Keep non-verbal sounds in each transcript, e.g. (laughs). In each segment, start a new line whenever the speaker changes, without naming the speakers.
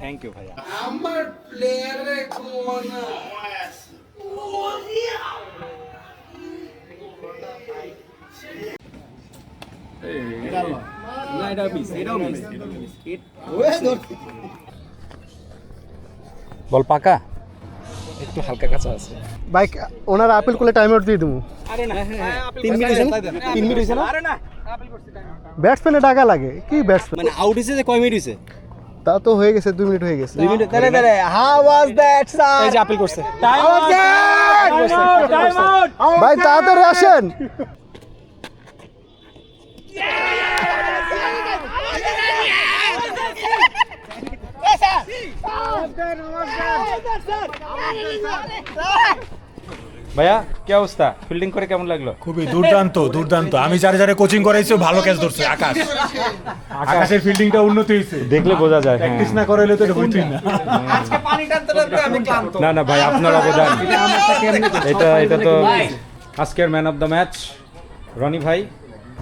Thank you ভাইয়া।
আমার প্লেয়ারে কোন
বল পাকা। একটু হালকা কাঁচা আছে।
বাইক ওনার আপিল করলে টাইম আউট দিয়ে দেবো
আরে না।
তিন মিনিট হয়েছে না? তিন মিনিট হয়েছে না?
আরে না।
ব্যাটসম্যানে টাকা লাগে। কি ব্যাটসম্যান
মানে আউট হয়েছে যে কয় মিনিট হয়েছে?
তা তো হয়ে গেছে দুই মিনিট হয়ে গেছে।
দুই মিনিট তাহলে তাহলে হাউ ওয়াজ দ্যাট স্যার এই যে আপিল করছে। টাইম আউট টাইম আউট
ভাই তাড়াতাড়ি আসেন।
ভাইয়া কি অবস্থা? ফিল্ডিং করে কেমন লাগল?
খুবই দুর্দান্ত দুর্দান্ত। আমি যারে যারে কোচিং করাইছি ভালো ক্যাচ ধরছে আকাশ। আকাশের ফিল্ডিংটা উন্নতি হয়েছে
দেখলে বোঝা যায়
প্র্যাকটিস না করাইলে তো এটা হইতই না।
না না ভাই আপনার অবদান। এটা এটা তো আজকের man of the match Roni ভাই।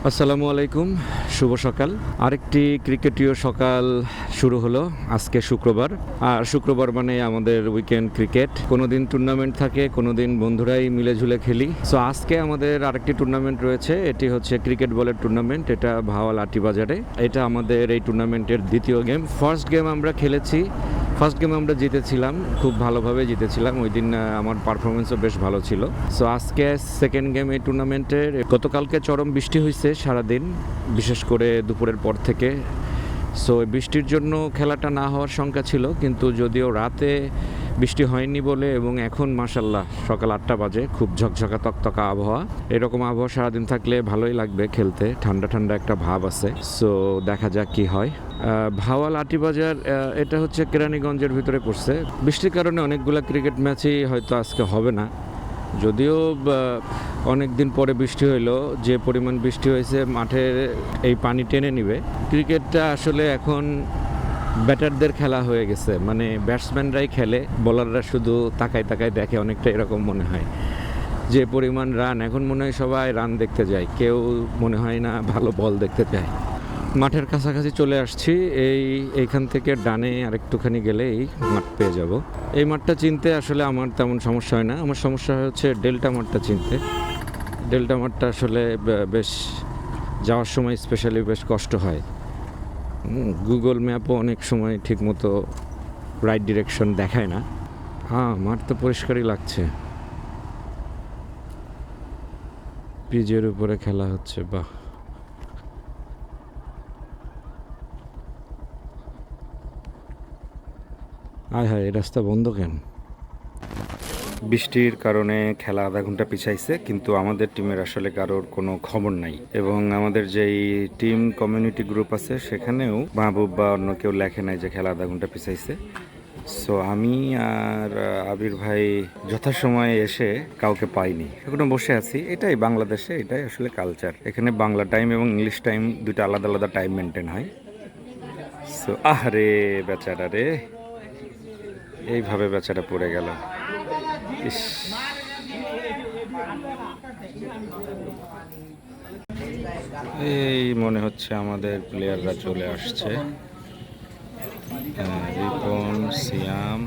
আসসালামু আলাইকুম শুভ সকাল। আরেকটি ক্রিকেটীয় সকাল শুরু হলো আজকে শুক্রবার। আর শুক্রবার মানে আমাদের উইকেন্ড ক্রিকেট কোনো দিন টুর্নামেন্ট থাকে কোনো দিন বন্ধুরাই মিলে ঝুলে খেলি। সো আজকে আমাদের আরেকটি টুর্নামেন্ট রয়েছে, এটি হচ্ছে ক্রিকেট বলের টুর্নামেন্ট এটা ভাওয়াল বাজারে এটা আমাদের এই টুর্নামেন্টের দ্বিতীয় গেম ফার্স্ট গেম আমরা খেলেছি ফার্স্ট গেম আমরা জিতেছিলাম, খুব ভালোভাবে জিতেছিলাম। ওই দিন আমার পারফরমেন্সও বেশ ভালো ছিল। সো আজকে সেকেন্ড গেম এই টুর্নামেন্টের গতকালকে চরম বৃষ্টি হয়েছে সারাদিন, বিশেষ করে দুপুরের পর থেকে। সো বৃষ্টির জন্য খেলাটা না হওয়ার শঙ্কা ছিল, কিন্তু যদিও রাতে বৃষ্টি হয়নি বলে এবং এখন মাসাল্লাহ সকাল আটটা বাজে, খুব ঝকঝকা তকতকা আবহাওয়া। এরকম আবহাওয়া সারাদিন থাকলে ভালোই লাগবে খেলতে, ঠান্ডা ঠান্ডা একটা ভাব আছে। সো দেখা যাক কি হয়। ভাওয়াল আটিবাজার এটা হচ্ছে কেরানীগঞ্জের ভিতরে পড়ছে। বৃষ্টির কারণে অনেকগুলো ক্রিকেট ম্যাচই হয়তো আজকে হবে না। যদিও অনেক দিন পরে বৃষ্টি হইল, যে পরিমাণ বৃষ্টি হয়েছে, মাঠে এই পানি টেনে নিবে। ক্রিকেটটা আসলে এখন ব্যাটারদের খেলা হয়ে গেছে। মানে ব্যাটসম্যানরাই খেলে, বলাররা শুধু তাকায় তাকায় দেখে, অনেকটা এরকম মনে হয়। যে পরিমাণ রান, এখন মনে হয় সবাই রান দেখতে যায়। কেউ মনে হয় না ভালো বল দেখতে চায়। মাঠের কাছাকাছি চলে আসছি। এই এইখান থেকে ডানে আরেকটুখানি গেলেই মাঠ পেয়ে যাব। এই মাঠটা চিনতে আসলে আমার তেমন সমস্যা হয় না। আমার সমস্যা হচ্ছে ডেল্টা মাঠটা চিনতে। ডেল্টা মাঠটা আসলে বেশ যাওয়ার সময় স্পেশালি বেশ কষ্ট হয়। গুগল ম্যাপও অনেক সময় ঠিকমতো রাইট ডিরেকশন দেখায় না। হ্যাঁ মাঠ তো পরিষ্কারই লাগছে। পিজের উপরে খেলা হচ্ছে, বাহ। আয় হায় রাস্তা বন্ধ কেন? বৃষ্টির কারণে খেলা আধা ঘণ্টা পিছাইছে, কিন্তু আমাদের টিমের আসলে কারোর কোনো খবর নাই। এবং আমাদের যেই টিম কমিউনিটি গ্রুপ আছে, সেখানেও মাহবুব বা অন্য কেউ লেখে নাই যে খেলা আধা ঘণ্টা পিছাইছে। সো আমি আর আবির ভাই যথাসময়ে এসে কাউকে পাইনি। এখনও বসে আছি, এটাই বাংলাদেশে, এটাই আসলে কালচার এখানে বাংলা টাইম এবং ইংলিশ টাইম দুটো আলাদা আলাদা টাইম মেনটেন হয়। সো আহ রে বেচারা রে। এইভাবে বেচারা পড়ে গেল। ইস। এই মনে হচ্ছে আমাদের প্লেয়াররা চলে আসছে। হ্যাঁ, সিয়াম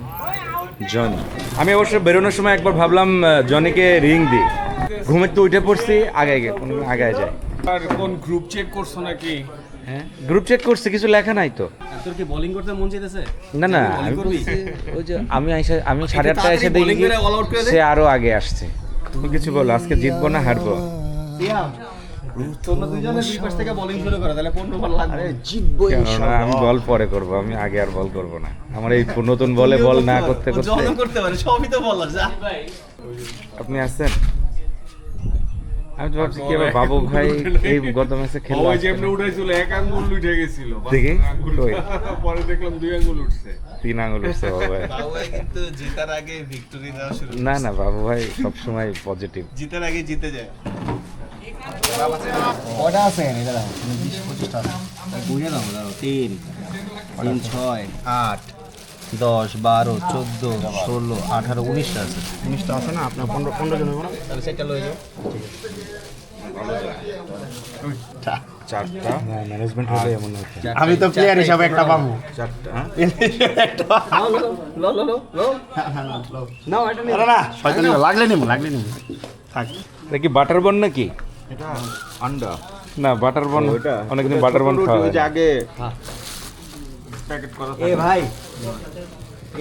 জনি।
আমি অবশ্য বেরোনোর সময় একবার ভাবলাম জনিকে রিং দিই। ঘুমের তো উঠে পড়ছি আগে কোন আগে যায়
আর কোন গ্রুপ চেক করছ নাকি?
হ্যাঁ? গ্রুপ চেক করছে কিছু লেখা নাই তো।
তোর কি বোলিং করতে মন চাইতেছে?
না না আমি ওই যে আমি এসে আমি সাড়ে আটটা এসে দেখি। সে আরও আগে আসছে। তুমি কিছু বলো আজকে জিতবো না হারবো?
তোমরা দুজনে দুই পাশ থেকে বোলিং শুরু করো তাহলে পনেরো বল লাগবে।
কেননা আমি বল পরে করব আমি আগে আর বল করব না। আমার এই নতুন বলে বল না করতে করতে আপনি আসছেন? আমি তো ভাবছি কি আবার বাবু ভাই এই গত ম্যাচে খেলে
ওই যে এমনি উঠেছিল এক আঙ্গুল উঠে গেছিল।
দেখি?
আঙ্গুল- (laughs) পরে দেখলাম দুই আঙ্গুল উঠছে।
তিন আঙুল উঠছে বাবু ভাই।
কিন্তু জেতার আগে ভিক্টোরি দেওয়া শুরু
না না বাবু ভাই সবসময় পজিটিভ
জিতার আগে জিতে যায়।
কটা আছে এটা দাও বিশ পঁচিশটা বুঝে দাও তিন তিন ছয় আট। দশ বারো চোদ্দ ষোলো আঠারো উনিশটা আছে।
জিনিসটা আছে না? আপনার পনেরো পনেরো জন হবে
তাহলে সেটা লয়ে যাও।
চারটা। ম্যানেজমেন্ট হলে এমন
আমি তো প্লেয়ার হিসাবে একটা পাবো।
চারটা হ্যাঁ? (laughs)
না না শয়তানি লাগলে নিবো লাগলে নিবো। থাক।
এটা কি বাটার বন নাকি? এটা আন্ডা। না বাটার বন অনেকদিন বাটার বন খাওয়া হয়। না।
আগে এ ভাই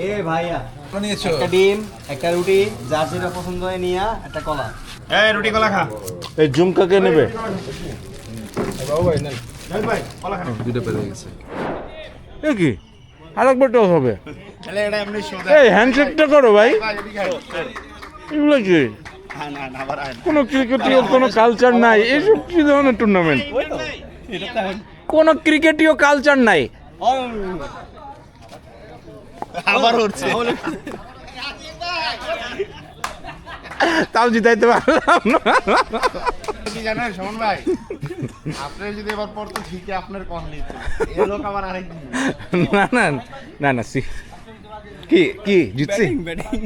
এ ভাইয়া
নিয়েছো?
একটা ডিম একটা রুটি যার যেটা পছন্দ হয় নিয়া একটা কলা। এই রুটি কলা খা।
এই নেবে? এ কি? আরেকবার টস হবে।
তাহলে এটা এমনি সোজা
এই হ্যান্ডশেকটা করো ভাই। এগুলো কি। কোনো ক্রিকেটীয় কোনো কালচার নাই। এসব কি ধরনের টুর্নামেন্ট কোনো ক্রিকেটীয় কালচার নাই।
আবার উঠছে।
তাও জিতাইতে পারলাম
কি জানেন শোন ভাই? আপনার যদি এবার পড়তো ঠিকই আপনার কন নিচ্ছে এই লোক আবার আরেক
না না না না কি কি জিতছি?
ব্যাটিং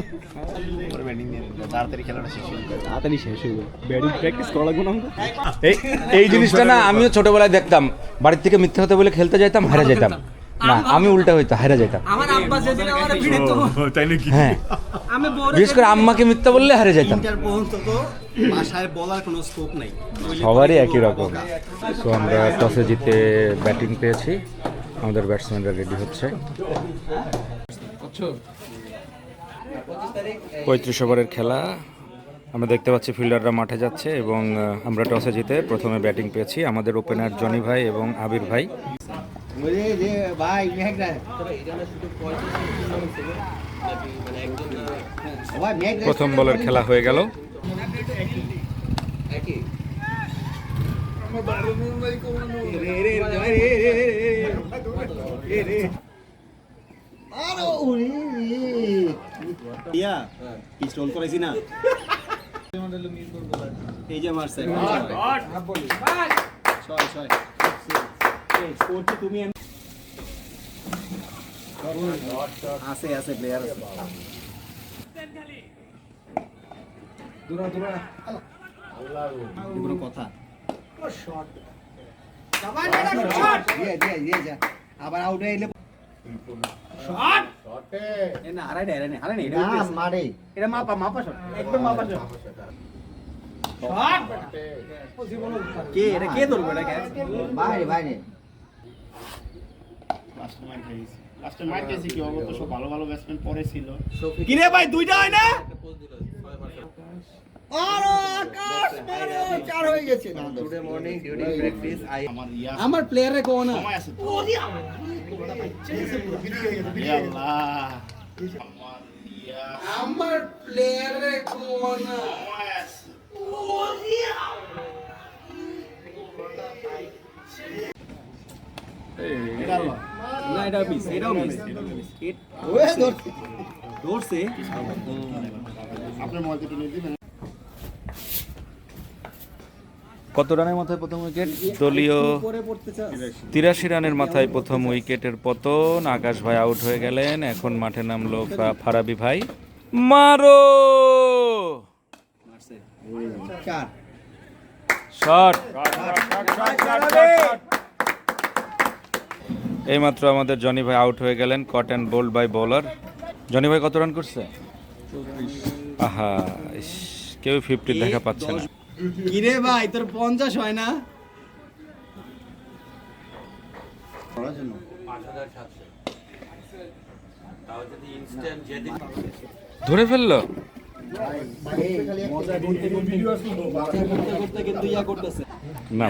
তাড়াতাড়ি শেষ হয়ে যাবে
তাড়াতাড়ি শেষ ব্যাটিং প্র্যাকটিস করা লাগবে না
এই এই জিনিসটা না আমিও ছোটবেলায় দেখতাম। বাড়ির থেকে মিথ্যে হতে বলে খেলতে যেতাম হেরে যেতাম না আমি উল্টা হইতো হেরে যেতাম
আমার আব্বা যেদিন আমার ভিড়ে তো
তাই নাকি?
হ্যাঁ।
আমি
বিশেষ করে আম্মাকে মিথ্যা বললে হেরে যেতাম
ইন্টার পর্যন্ত তো বাসায় বলার কোনো স্কোপ নাই।
সবারই একই রকম। তো আমরা টসে জিতে ব্যাটিং পেয়েছি। আমাদের ব্যাটসম্যানরা রেডি হচ্ছে। পঁয়ত্রিশ ওভারের খেলা আমরা দেখতে পাচ্ছি ফিল্ডাররা মাঠে যাচ্ছে এবং আমরা টসে জিতে প্রথমে ব্যাটিং পেয়েছি আমাদের ওপেনার জনি ভাই এবং আবির ভাই
ভাই
প্রথম বলের খেলা হয়ে গেল
ইয়া পিস্টল করেছি না। এই যে মারছে ছয় ছয় তুমি আছে আছে প্লেয়ার আছে। এগুলো কথা। আবার আউট হয়ে এলে এ না আড়াই আড়াই আড়াই আড়াই এটা মারে। এটা মাপা মাপা শট একদম মাপা শট কে এটা কে ধরবে এটা ক্যাচ বাইরে। বাইরে কি রে ভাই দুইটা হয় না? আমার প্লেয়ারে কোন না।
আমার প্লেয়ারে কোন
না এটা মিস এটাও মিস ধরছে।
কত রানের মাথায় প্রথম উইকেট দলীয় তিরাশি রানের মাথায় প্রথম উইকেটের পতন। আকাশ ভাই আউট হয়ে গেলেন। এখন মাঠে নামলো ফারাবি ভাই। মারো! শট। এইমাত্র আমাদের জনি ভাই আউট হয়ে গেলেন। Caught and bowled by bowler Jony ভাই কত রান করছে? আহা কেউ ফিফটি দেখা পাচ্ছে না।
কি রে ভাই তোর পঞ্চাশ হয় না?
ধরে ফেলল?
কিন্তু ইয়া করতেছে
না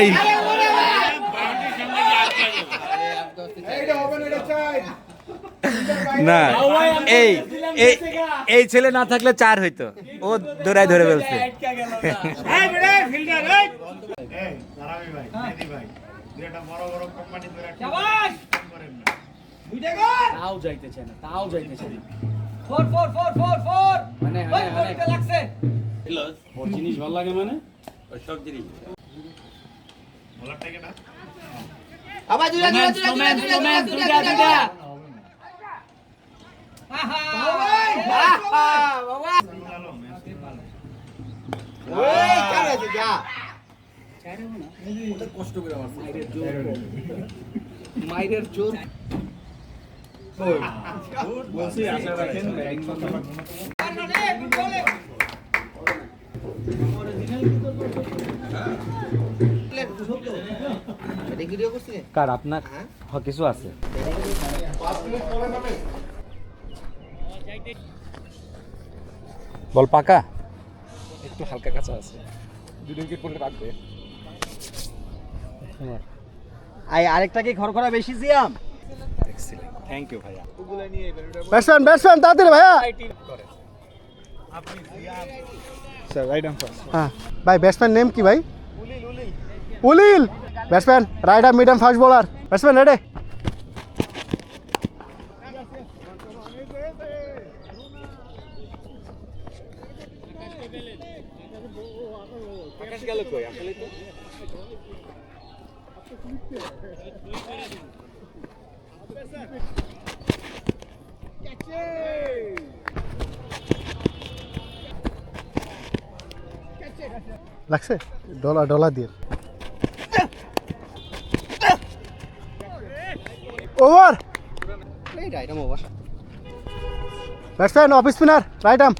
এই। না এই এই এই ছেলে না থাকলে চার হইতো। ও দৌড়ায় ধরে ফেলছে
তাও যাইতেছে না তাও যাইতেছে না।
Four four four four four.
মানে
লাগছে।
ওর জিনিস ভালো লাগে মানে?
সব জিনিস আবার জুড়া জুড়া জুড়া জুড়া জুড়া জুড়া মাইরের জোর বলছি আশা রাখেন
কার আপনার? কিছু আছে।
বল পাকা?
একটু হালকা কাঁচা আছে। দুই উইকেট পড়লে রাখবে।
আই আরেকটা কি খড়খড়া বেশি সিয়াম
থ্যাংক ইউ ভাইয়া।
ব্যাটসম্যান ব্যাটসম্যান তাড়াতাড়ি ভাইয়া।
স্যার রাইট আর্ম ফার্স্ট
হ্যাঁ ভাই ব্যাটসম্যান নেম কি ভাই উলিল batsman right arm medium fast bowler batsman রেডে লাগছে ডলা ডলা দিয়ে। Over batsman off spinner right arm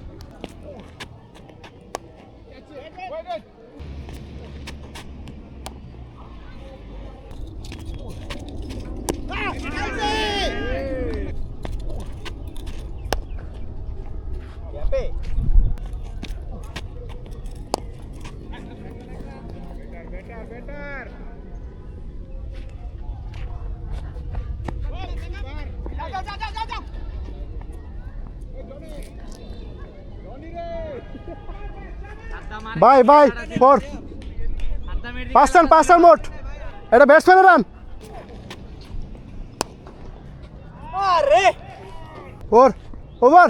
bye bye four পাঁচ রান পাঁচ রান মোট এটা ব্যাটসম্যানের run four over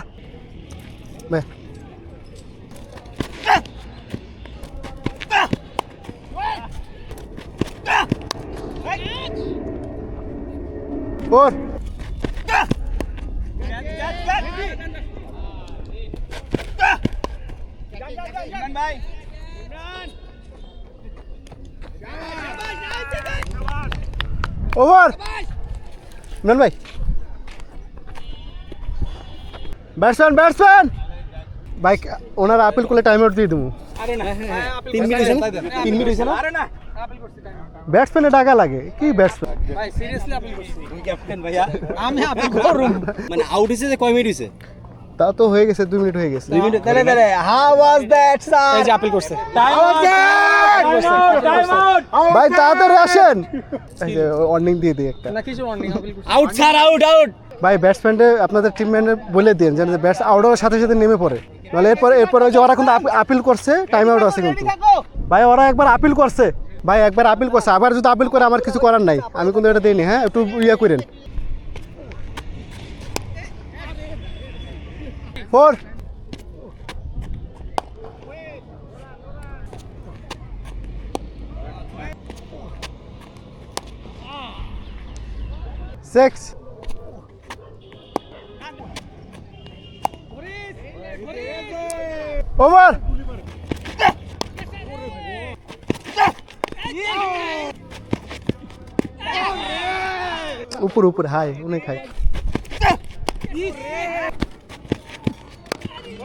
four over Imran ভাই ব্যাটসম্যান ব্যাটসম্যান ভাই ওনারা আপিল করলে টাইম আউট দিয়ে দেবো তিন মিনিট হয়েছে না তিন মিনিট হয়েছে না ব্যাটসম্যানে টাকা লাগে কি ব্যাটসম্যান
ভাই সিরিয়াসলি আপিল করছি
ক্যাপ্টেন ভাইয়া
আমি আপিল করুম
মানে আউট হইছে যে কয় মিনিট হইছে
তা তো হয়ে গেছে দুই মিনিট হয়ে গেছে।
দুই মিনিট দাঁড়ায় দাঁড়ায় হাউ ওয়াজ দ্যাট স্যার
এই যে আপিল করছে।
ভাই তাড়াতাড়ি আসেন। ওয়ার্নিং দিয়ে দিই একটা।
না কিছু ওয়ার্নিং আপিল করছি।
আউট স্যার আউট আউট
ভাই ব্যাটসম্যানকে আপনাদের টিমম্যানদের বলে দিন যেন ব্যাটস আউট হওয়ার সাথে সাথে নেমে পড়ে। নাহলে এরপরে এরপরে ওই যে ওরা কিন্তু আপিল করছে টাইম আউট আছে কিন্তু। ভাই ওরা একবার আপিল করছে। ভাই একবার আপিল করছে। আবার যদি আপিল করে আমার কিছু করার নাই। আমি কিন্তু এটা দিইনি হ্যাঁ? একটু ইয়ে করেন। ফোর সিক্স ওভার উপর উপর হাই অনেক হাই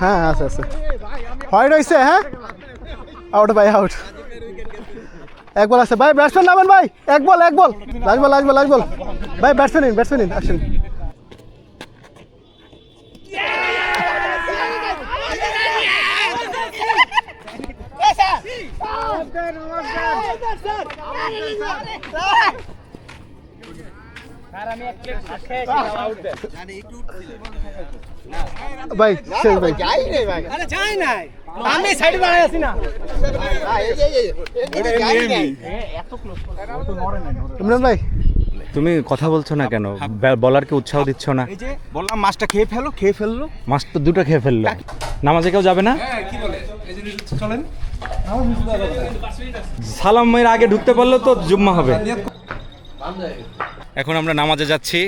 হ্যাঁ আছে আছে হোয়াইট হয়েছে হ্যাঁ আউট ভাই আউট এক বল আছে ভাই ব্যাটসম্যান নামেন ভাই এক বল এক ball last ball last ball last ball ভাই ব্যাটসম্যান ইন ব্যাটসম্যান ইন আসেন ভাই শেষ ভাই
আরে যাই নাই। আমি সাইডে আছি না।
ইমরান ভাই।
তুমি কথা বলছো না কেন? বলারকে উৎসাহ দিচ্ছ না?
এই যে বললাম মাছটা খেয়ে ফেলো খেয়ে ফেলল।
মাস তো দুটো খেয়ে ফেলল। নামাজে কেউ যাবে না? সালাম মেয়ের আগে ঢুকতে পারল তো জুম্মা হবে। এখন আমরা নামাজে যাচ্ছি।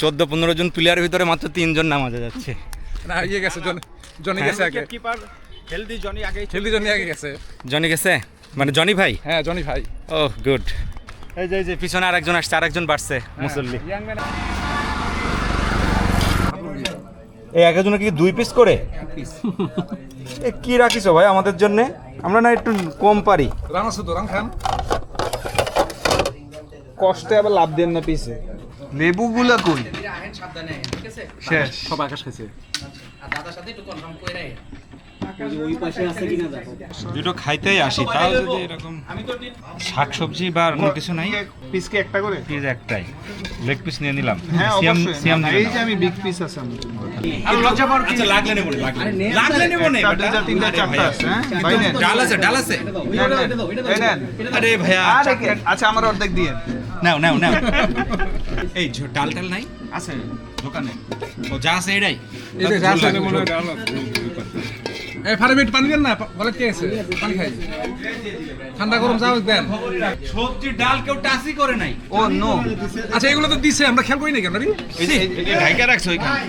চোদ্দ পনেরো জন প্লেয়ারের ভিতরে মাত্র তিনজন নামাজে যাচ্ছে।
না ইয়ে গেছে জন জনি গেছে আগে।
কিপার হেলদি জনি আগে
হেলদি জনি আগে গেছে।
জনি গেছে? মানে জনি ভাই?
হ্যাঁ জনি ভাই।
ও গুড এই যে এই যে পিছনে আরেকজন আসছে আরেকজন বাড়ছে মুসল্লি। এই এক একজনের কি দুই পিস করে? কি রাখিছো ভাই আমাদের জন্য? আমরা না একটু কম পারি।
রানা শুধু রান খান। কষ্টে আবার লাভ দেন না পিছে।
লেবুগুলো কই?
শেষ। সব আকাশ খাইছে।
দুটো খাইতেই আসি তাও যদি এরকম শাকসবজি বা অন্য কিছু নাই
পিসকে একটা করে?
পিস একটাই। লেগ পিস নিয়ে নিলাম।
হ্যাঁ
সিয়াম সিয়াম
এই যে আমি বিগ পিস আছে আমার।
আর লজ্জা পাওয়ার কিছু লাগলে নেব লাগলে লাগলে নেব নে
তিনটা, চারটা আছে, হ্যাঁ? ভাই
ডাল আছে ডাল আছে। আরে ভাইয়া
আচ্ছা আমার অর্ধেক দিয়ে।
নাও নাও নাও। (laughs) এই ডাল টাল নাই?
আছে। দোকানে
ও যা আছে এটাই।
এটা যা আছে মনে ডাল এই ফারে মিনিট পানি দেন না বলে কে আছে? পানি খাই। ঠান্ডা গরম যাও দেন।
সবজি ডাল কেউ টাসি করে নাই।
ও নো
আচ্ছা এগুলো তো দিছে আমরা খেয়াল করি নাই কেন রে
ঢাইকা রাখছো ওইখানে।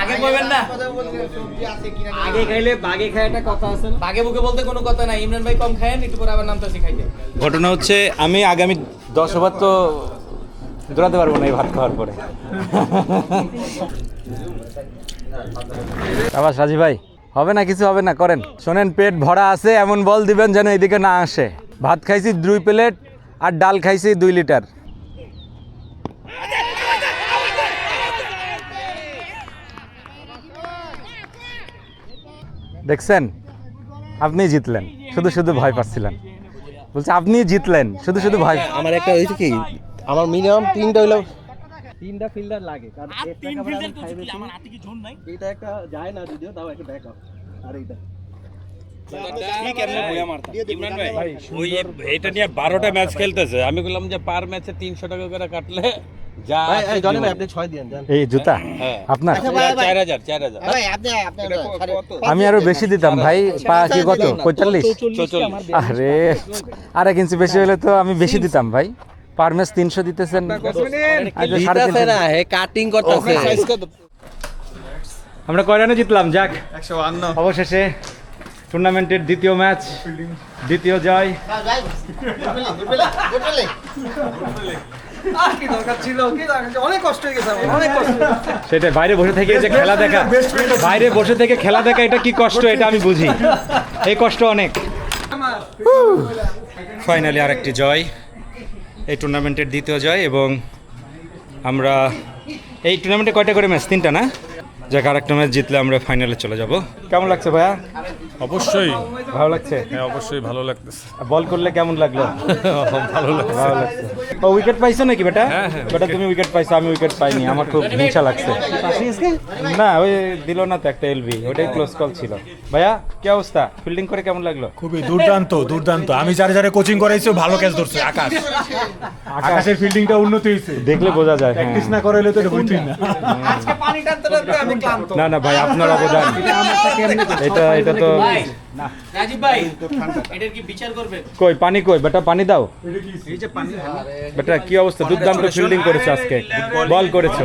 আগে বলবেন না। আগে খাইলে বাগে খায় একটা কথা আছে না? বাগে বুকে বলতে কোনো কথা নাই। ইমরান ভাই কম একটু পরে আবার
ঘটনা হচ্ছে আমি আগামী দশ ওভার তো দৌড়াতে পারব না এই ভাত খাওয়ার পরে। আবার সাজি ভাই হবে না কিছু হবে না করেন। শোনেন পেট ভরা আছে এমন বল দিবেন যেন এদিকে না আসে। ভাত খাইছি দুই প্লেট আর ডাল খাইছি দুই লিটার। দেখছেন? আপনি জিতলেন। শুধু শুধু ভয় পাচ্ছিলেন। বলছে আপনি জিতলেন। শুধু শুধু ভয়
আমার একটা হয়েছে কি? আমার মিনিমাম তিনটা হইল।
তিনটা ফিল্ডার লাগে কারণ তিন ফিল্ডার তো আমার হাতে কি জোন নাই?
এটা একটা যায় না যদিও তাও একটা ব্যাকআপ আর এইটা।
ওই এটা নিয়ে বারোটা ম্যাচ খেলতেছে। আমি বললাম যে পার ম্যাচে তিনশো টাকা করে কাটলে যা
এই জনি ভাই আপনি ছয় দিয়েন
এই জুতা? আপনার? আমি আরও বেশি দিতাম ভাই। পা কি কত? পঁয়তাল্লিশ? আরে আর এক ইঞ্চি বেশি হলে তো আমি বেশি দিতাম ভাই। পার ম্যাচ তিনশো দিতেছেন। আজ
না হে কাটিং করতেছে।
আমরা কয় রানে জিতলাম? যাক। অবশেষে টুর্নামেন্টের দ্বিতীয় ম্যাচ দ্বিতীয় জয়।
আর কি দরকার ছিল? কি অনেক কষ্ট হয়ে গেছে অনেক কষ্ট
সেটা বাইরে বসে থেকে যে খেলা দেখা বাইরে বসে থেকে খেলা দেখা এটা কি কষ্ট এটা আমি বুঝি। এই কষ্ট অনেক। ফাইনালি আরেকটি জয় এই টুর্নামেন্টের দ্বিতীয় জয় এবং আমরা এই টুর্নামেন্টে কয়টা করে ম্যাচ তিনটা না? যাক আরেকটা ম্যাচ জিতলে আমরা ফাইনালে চলে যাব। কেমন লাগছে ভাইয়া?
অবশ্যই।
ভালো লাগছে?
হ্যাঁ অবশ্যই ভালো লাগতেছে।
বল করলে কেমন লাগল?
ভালো লাগছে।
ভালো লাগছে। ও উইকেট পাইছো নাকি বেটা? বেটা তুমি উইকেট পাইছো আমি উইকেট পাইনি আমার খুব হিংসা লাগছে। না ওই দিল না তো একটা এলবি ওটাই ক্লোজ কল ছিল। ভাইয়া কি অবস্থা? ফিল্ডিং করে কেমন লাগল?
খুবই দুর্দান্ত দুর্দান্ত। আমি যারে যারে কোচিং করাইছি ও ভালো ক্যাচ ধরছে। আকাশ। আকাশের ফিল্ডিংটা উন্নতি হয়েছে।
দেখলে বোঝা যায় হ্যাঁ।
প্র্যাকটিস না করাইলে তো হইতই না।
আজকে
না না ভাই আপনার অবদান। (laughs) এটা এটা তো
রাজীব ভাই এটার কি বিচার করবে?
কই পানি কই? বেটা পানি দাও। বেটা কি অবস্থা? দুর্দান্ত ফিল্ডিং করেছ আজকে। বল করেছ।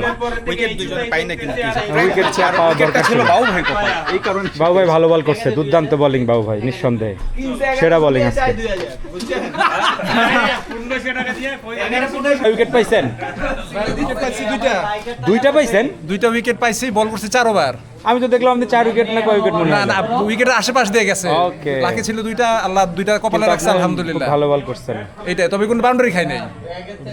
উইকেট দুজনে পাই না কিন্তু
উইকেট পাওয়া দরকার ছিল
বাবু ভাই এই কারণে।
বাবু ভাই ভালো বল করছে। দুর্দান্ত বোলিং বাবু ভাই নিঃসন্দেহে। সেরা বোলিং আজকে। উইকেট পাইছেন দুইটা পাইছেন?
দুইটা উইকেট পাইছি বল করছে চার ওভার
আমি তো দেখলাম আপনি চার উইকেট না কয় উইকেট মনে
না না উইকেটের আশেপাশ দিয়ে গেছে।
Okay.
লাকি ছিল দুইটা আল্লাহ দুইটা কপালে রাখছে আলহামদুলিল্লাহ।
ভালো বল করছেন।
এইটাই তবে কোন বাউন্ডারি খাই নাই।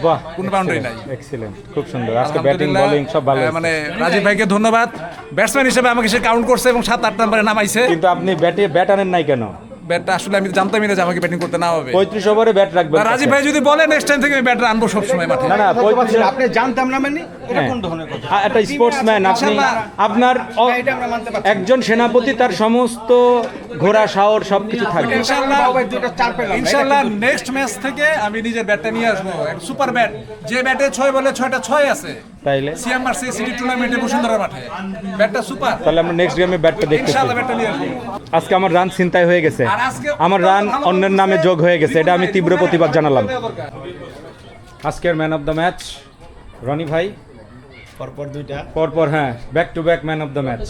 বাহ
কোন বাউন্ডারি নাই।
এক্সিলেন্ট খুব সুন্দর। আজকে ব্যাটিং বোলিং সব ভালো
মানে রাজীব ভাইকে ধন্যবাদ। ব্যাটসম্যান হিসেবে আমাকে সে কাউন্ট করছে এবং সাত আট নম্বরে নামাইছে।
কিন্তু আপনি ব্যাটে ব্যাট আনেন নাই কেন?
ব্যাটটা আসলে আমি জানতামই না যে আমাকে ব্যাটিং করতে না হবে।
পঁয়ত্রিশ ওভারে ব্যাট রাখবেন
রাজীব ভাই যদি বলে নেক্সট টাইম থেকে আমি ব্যাটটা আনব সবসময় মাঠে।
না না
আপনি জানতাম না মানে এটা
হ্যাঁ।
কোন ধরনের কথা?
একটা স্পোর্টসম্যান আপনি আপনার
পারছি
একজন সেনাপতি তার সমস্ত ঘোড়া শাওর সবকিছু থাকবে।
ইনশাআল্লাহ
দুইটা চার পেলাম।
ইনশাআল্লাহ নেক্সট ম্যাচ থেকে আমি নিজের ব্যাটটা নিয়ে আসব সুপার ব্যাট যে ব্যাটে ছয় বলে ছয়টা ছয় আছে
তাইলে?
সিএমআর সি সিটি টুর্নামেন্টে বসুন্ধরা মাঠে। ব্যাটটা সুপার
তাহলে আমরা নেক্সট গেমে ব্যাটটা দেখতে
ইনশাআল্লাহ ব্যাটটা নিয়ে আসব।
আজকে আমার রান চিন্তায় হয়ে গেছে। আমার রান অন্যের নামে যোগ হয়ে গেছে। এটা আমি তীব্র প্রতিবাদ জানালাম। আজকের man of the match Roni ভাই?
পরপর দুইটা।
পরপর হ্যাঁ back to back man of the match